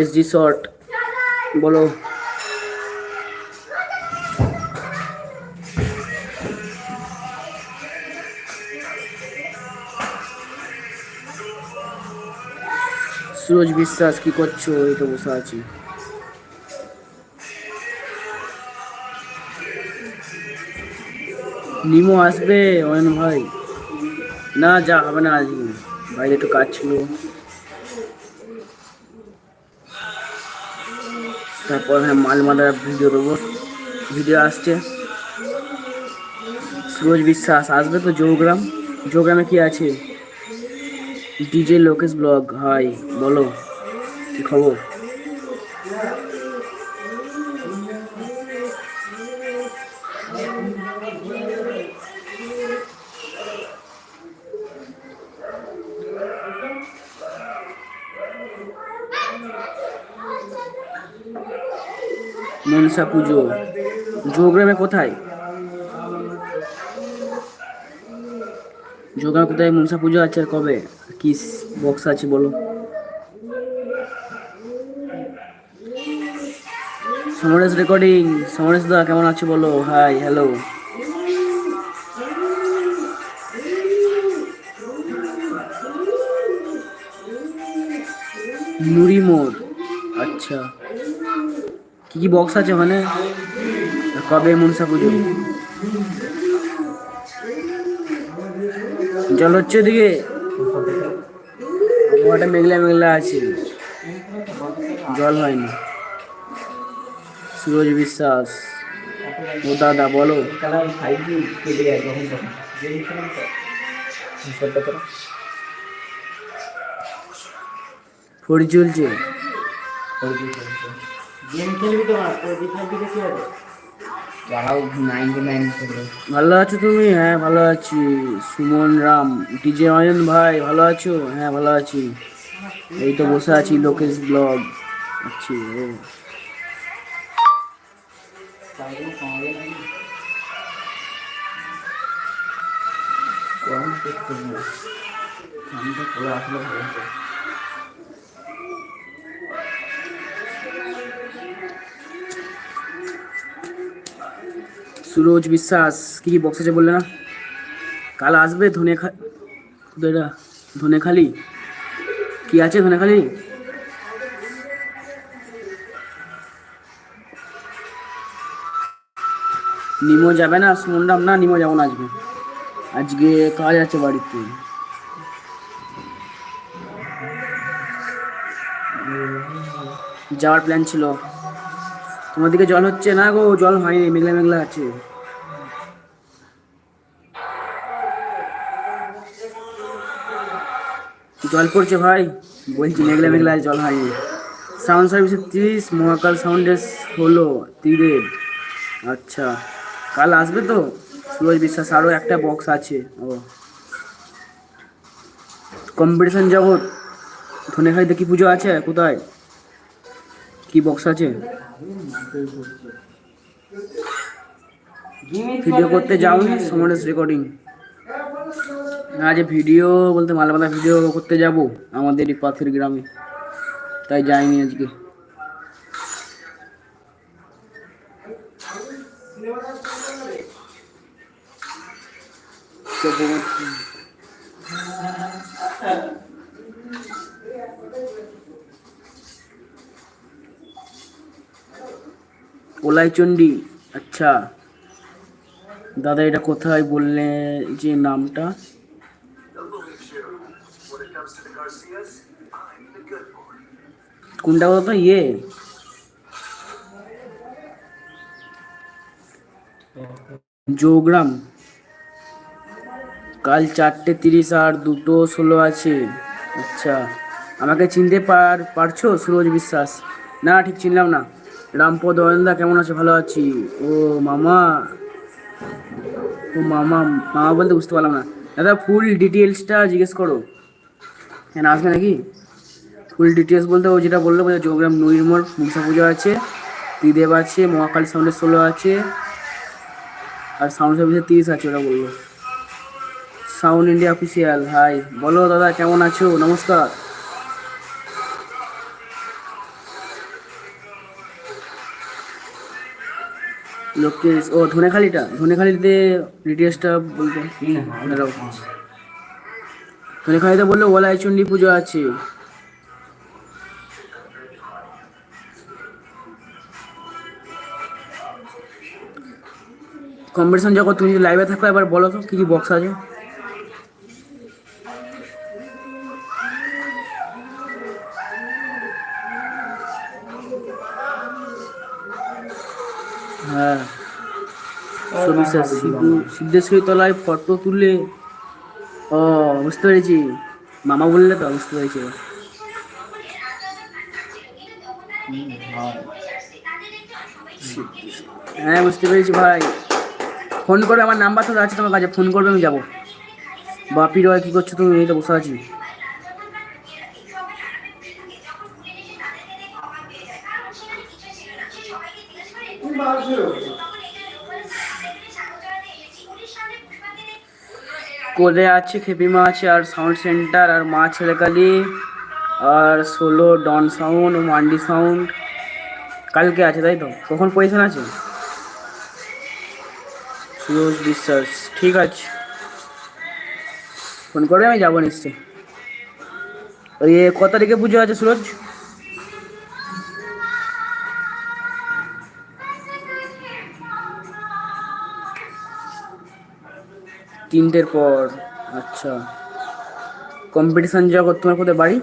SD short. বলো। সুরজ বিশ্বাস, কি করছ? এই তো বসে আছি। নিমো আসবে, অয়ন ভাই। না, যা, হবে না আজকে বাইরে একটু কাজ ছিল। তারপর হ্যাঁ মাল মাদার ভিডিও দেবো। ভিডিও আসছে। সুরজ বিশ্বাস, আসবে তো যোগগ্রাম যোগগ্রামে কি আছে? ডিজে লোকেশ ব্লগ হাই বলো, কি খবর? মনসা পুজো। জৌগ্রামে কোথায়? জৌগ্রামে কোথায় মনসা পুজো আছে আর কবে? কি বক্স আছে বলো। সমরেশ রেকর্ডিং সমরেশ দা, কেমন আছো বলো? হাই হ্যালো নুরি মোড় আচ্ছা। কি কি বক্স আছে ওখানে কবে মনসা পুজো? জল হচ্ছে ওদিকে। আবহাওয়াটা মেঘলা মেঘলা আছে। জল হয়নি। সুরজ বিশ্বাস। ও দাদা, বলো। ফোর চলছে। গেম খেলবি তো আর তোর বিখার দিকে কি হবে? যারাও নাইনটি নাইন করবে ভালো আছো তুমি? হ্যাঁ ভালো আছি। সুমন রাম ডিজে অয়ন ভাই ভালো আছো? হ্যাঁ ভালো আছি। এই তো বসে আছি লোকেশ ব্লগ। আছি নাকি কম করতে হবে। ফোনটা খোলা আসলে ভালো সুরজ বিশ্বাস, কি কি বক্স আছে বললে না? কাল আসবে ধনে খা কোথায় ধনে খালি কি আছে ধনে খালি নিমো যাবে না, শুনলাম না নিমো যাব না আজকে। আজকে কাজ আছে বাড়িতে। যাওয়ার প্ল্যান ছিল। তোমার দিকে জল হচ্ছে না গো, জল হয়নি, মেঘলা মেঘলা আছে। জল পড়ছে ভাই, বলছি মেঘলা মেঘলা জল হয়নি। সাউন্ড সার্ভিসের তিরিশ, মহাকাল সাউন্ডের হলো তীরের আচ্ছা কাল আসবে তো? সুরজ বিশ্বাস আরও একটা বক্স আছে। ও। কম্পিটিশন জগৎ। ধনেখালিতে কি পুজো আছে? কোথায়? কি বক্স আছে? ভিডিও করতে যাওনি, সমরেশ রেকর্ডিং আজ ভিডিও বলতে মালামালা ভিডিও করতে যাব, আমাদের এই পাথের গ্রামে। তাই যাইনি আজকে। ওলাইচন্ডী আচ্ছা। দাদা, এটা কোথায় বললে যে নামটা? কোনটা কথা ইয়ে। জৌগ্রাম। কাল চারটে তিরিশ আর দুটো ষোলো আছে। আচ্ছা। আমাকে চিনতে পার, পারছ? সুরজ বিশ্বাস। না, ঠিক চিনলাম না। রামপদ অয়নদা কেমন আছে? ভালো আছি। ও মামা। ও মামা মামা বলতে বুঝতে পারলাম না। দাদা ফুল ডিটেলসটা জিজ্ঞেস করো। হ্যাঁ আসবে নাকি? ফুল ডিটেলস বলতে ও যেটা বলল বলতে যোগ্রাম নৈর্মর মনসা পুজো আছে, ত্রিদেব আছে, মহাকালী সাউন্ডের ষোলো আছে, আর সাউন্ড সার্ভিসের তিরিশ আছে ওটা বলল। সাউন্ড ইন্ডিয়া অফিসিয়াল হাই বলো দাদা, কেমন আছো? নমস্কার। লোকেশ ও ধনেখালিটা ধনেখালিতে ডিটেলসটা বলতে দাঁড়াও। ধনেখালিতে বলল ওলায় চণ্ডী পুজো আছে। কম্পিটিশন যখন তুমি লাইভে থাকো এবার বলো তো কী কী বক্স আছে? হ্যাঁ। সিদ্ধেশ্বরী তলায় ফটো তুলে। ও, বুঝতে পেরেছি। মামা বললে তো, বুঝতে পেরেছি। হ্যাঁ বুঝতে পেরেছি ভাই। ফোন করবে আমার নাম্বার তো আছে তোমার কাছে, ফোন করবে, আমি যাব। বাপি রয়, কী করছ তুমি? এই তো বসে আছি। কোলে আছে, খেপিমা আছে, আর সাউন্ড সেন্টার আর মা ছেলেকালি, আর সোলো ডন সাউন্ড মান্ডি সাউন্ড কালকে আছে তাই তো? কখন পজিশন আছে? সুরজ বিশ্বাস, ঠিক আছে। ফোন করবে আমি, যাব নিশ্চয়ই। ওই এ ক তারিখে পুজো আছে সুরজ? তিনটের পর আচ্ছা। কম্পিটিশন জগৎ তোমার কোথায় বাড়ি?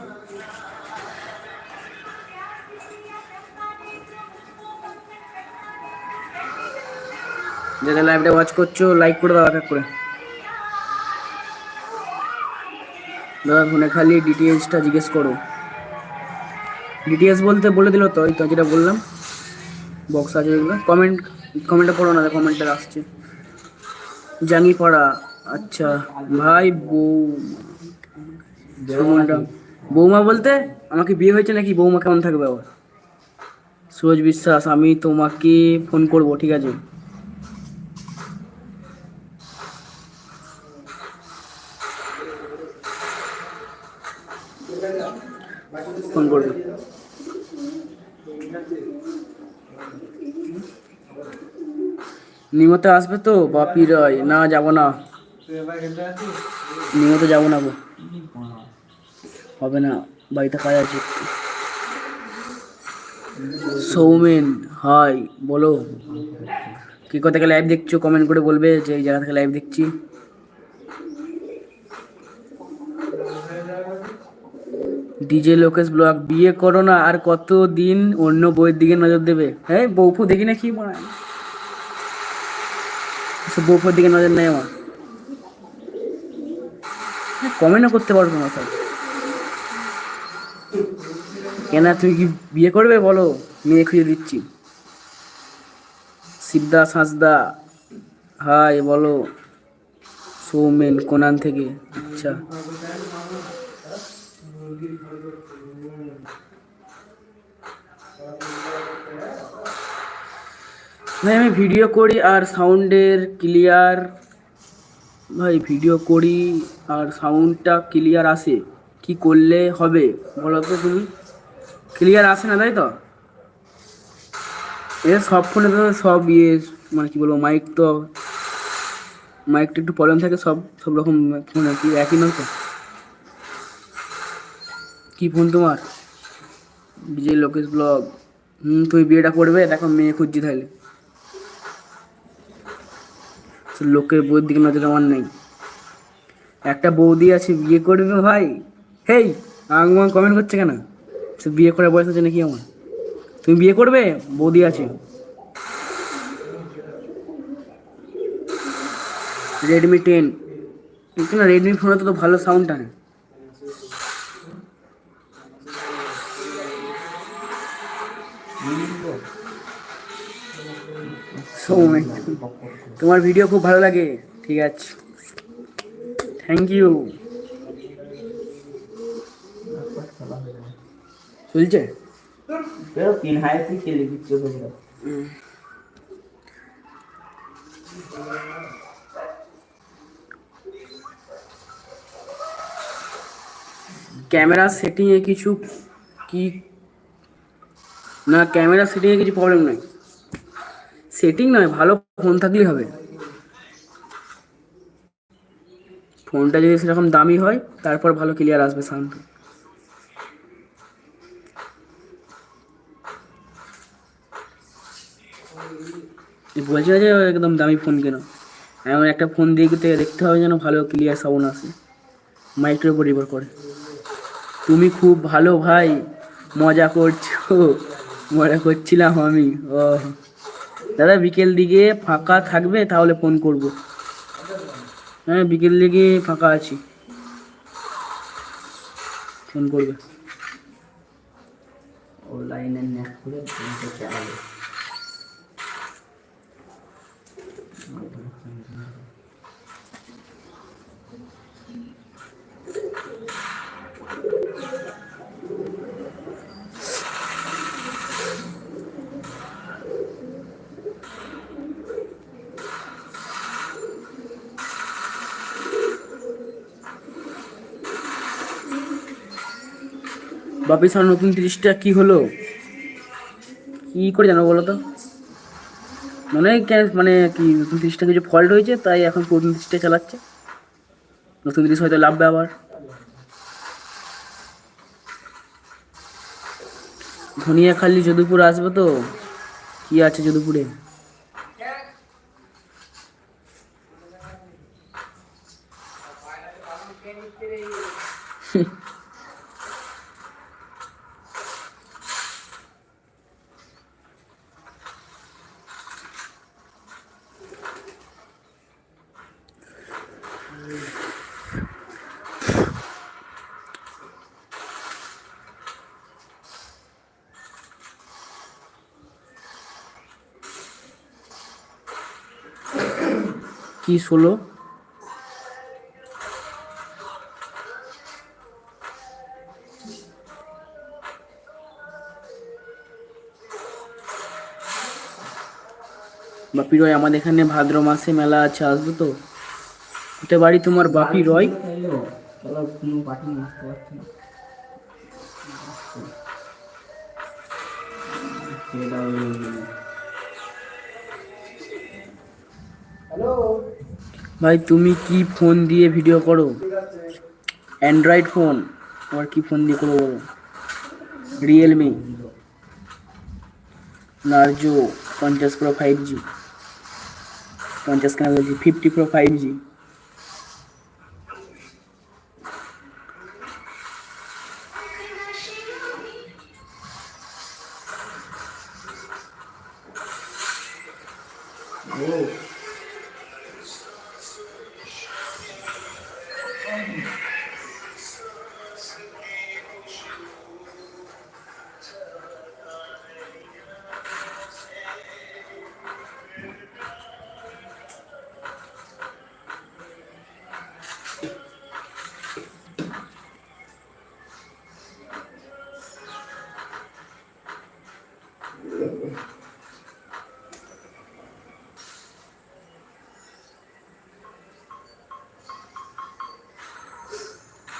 যারা লাইভটা ওয়াচ করছ লাইক করে দাও এক করে। দাদা, ফোনে খালি ডিটেলসটা জিজ্ঞেস করো। ডিটেলস বলতে বলে দিল তো, ওই তো যেটা বললাম। বক্স আছে কমেন্ট কমেন্টে পড়ো না কমেন্টে আসছে। জাঙ্গি পড়া আচ্ছা ভাই সুমনটা বৌমা বলতে আমাকে বিয়ে হয়েছে নাকি? বৌমা কেমন থাকবে আবার? সুরজ বিশ্বাস, আমি তোমাকে ফোন করব, ঠিক আছে? ফোন করবে। নিমতে আসবে তো? বাপি রয়, না, যাব না। নিমতে যাব না গো। হবে না, বাড়িতে কাজ আছে। সৌমেন, হাই, বলো। কি কথা থেকে লাইভ দেখছ? কমেন্ট করে বলবে যে এই জায়গা থেকে লাইভ দেখছি। ডিজে লোকেশ ব্লগ বিয়ে করো না, আর কত দিন অন্য বইয়ের দিকে নজর দেবে? হ্যাঁ বউফু দেখি না কি মনে হয় বউফুর দিকে নজর নেই আমার। কমেন্টও করতে পারব না, স্যার। কেন তুমি কি বিয়ে করবে বলো? মেয়ে খুঁজে দিচ্ছি। শিবদা সাঁসদা হাই, বলো। সৌমেন, কোনান থেকে। আচ্ছা। আমি ভিডিও করি আর সাউন্ডের ক্লিয়ার ভাই ভিডিও করি আর সাউন্ডটা ক্লিয়ার আসে। কি করলে হবে বলো তো তুমি? ক্লিয়ার আসে না, তাই তো? এ সব ফোনে তো সব ইয়ে মানে কি বলব মাইক তো মাইকটা একটু প্রবলেম থাকে, সব সব রকম ফোন আর কি, একই নয় তো? কি ফোন তোমার? বিজয় লোকেশ ব্লগ হুম, তুমি বিয়েটা করবে, দেখো, মেয়ে খুঁজছি তাহলে। লোকের বউয়ের দিকে নজর আমার নেই। একটা বৌদি আছে, বিয়ে করবে ভাই? হেই আমার কমেন্ট করছে কেন? সে বিয়ে করার বয়স আছে নাকি আমার? তুমি বিয়ে করবে? বৌদি আছে। রেডমি টেন রেডমি ফোনে তো ভালো সাউন্ড টানে। সৌমিক তোমার ভিডিও খুব ভালো লাগে। ঠিক আছে। থ্যাংক ইউ চলছে? pero তিন হাই তুই খেলে দিচ্ছ তোমরা ক্যামেরা সেটিংয়ে কিছু কি না ক্যামেরা সেটিংয়ে কিছু প্রবলেম নয় সেটিং নয়, ভালো ফোন থাকলেই হবে। ফোনটা যদি সেরকম দামি হয়, তারপর ভালো ক্লিয়ার আসবে সাউন্ড বলছি না যে একদম দামি ফোন কেন? এমন একটা ফোন দিয়ে দেখতে হবে যেন ভালো ক্লিয়ার সাউন্ড আসে। মাইক্রোর উপর নির্ভর করে। তুমি খুব ভালো ভাই, মজা করছ। মজা করছিলাম আমি। ও দাদা, বিকেল দিকে ফাঁকা থাকবে, তাহলে ফোন করব। হ্যাঁ বিকেল দিকে ফাঁকা আছি। ফোন করবে। অনলাইনে নেট করে ফোনটা চালাবে বাপি স্যার নতুন তিরিশটা কি হলো? কি করে জানো বলো তো? মনে কেন- মানে কি নতুন তিরিশটা কিছু ফল্ট হয়েছে, তাই এখন নতুন তিরিশটা চালাচ্ছে। নতুন তিরিশ হয়তো লাভবে আবার। ধনিয়াখালি যদুপুর আসবে তো? কি আছে যদুপুরে? কি ষোলো? বাপি রয় আমাদের এখানে ভাদ্র মাসে মেলা আছে আসবে তো? কোথায় বাড়ি তোমার বাপি রয়? চলো ভাই, তুমি কি ফোন দিয়ে ভিডিও করো? অ্যান্ড্রয়েড ফোন আমার কি ফোন দিয়ে করব রিয়েলমি নার্জো পঞ্চাশ প্রো ফাইভ জি পঞ্চাশ কেন বলছি? ফিফটি প্রো ফাইভ জি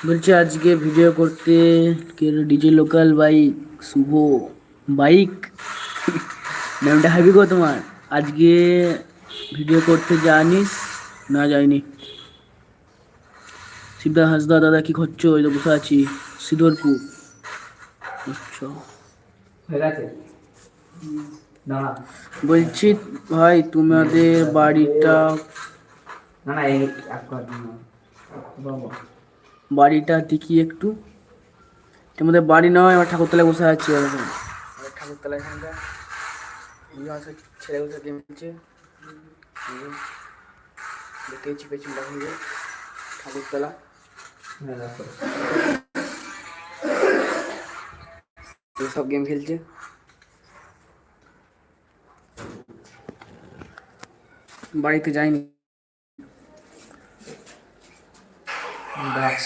বলছি আজকে ভিডিও করতে কে DJ local bike Shubho bike? নামটা হাবি গো তোমার। আজকে ভিডিও করতে জানিস? না যাইনি শিবদা হাসদা দাদা কি করছ? ওই তো বসে আছি। সিদ্ধরপুর আচ্ছা। হয়ে গেছে? বলছি ভাই তোমাদের বাড়িটা না না এক বাবা। বাড়িটা দেখি একটু। তোমাদের বাড়ি নয় আমার ঠাকুরতলায় বসে আছি এরকম ঠাকুরতলা এখানটা ছেলে বসে গেম খেলছে। পেছনটা হয়ে ঠাকুরতলা। সব গেম খেলছে। বাড়িতে যাইনি। ব্যাস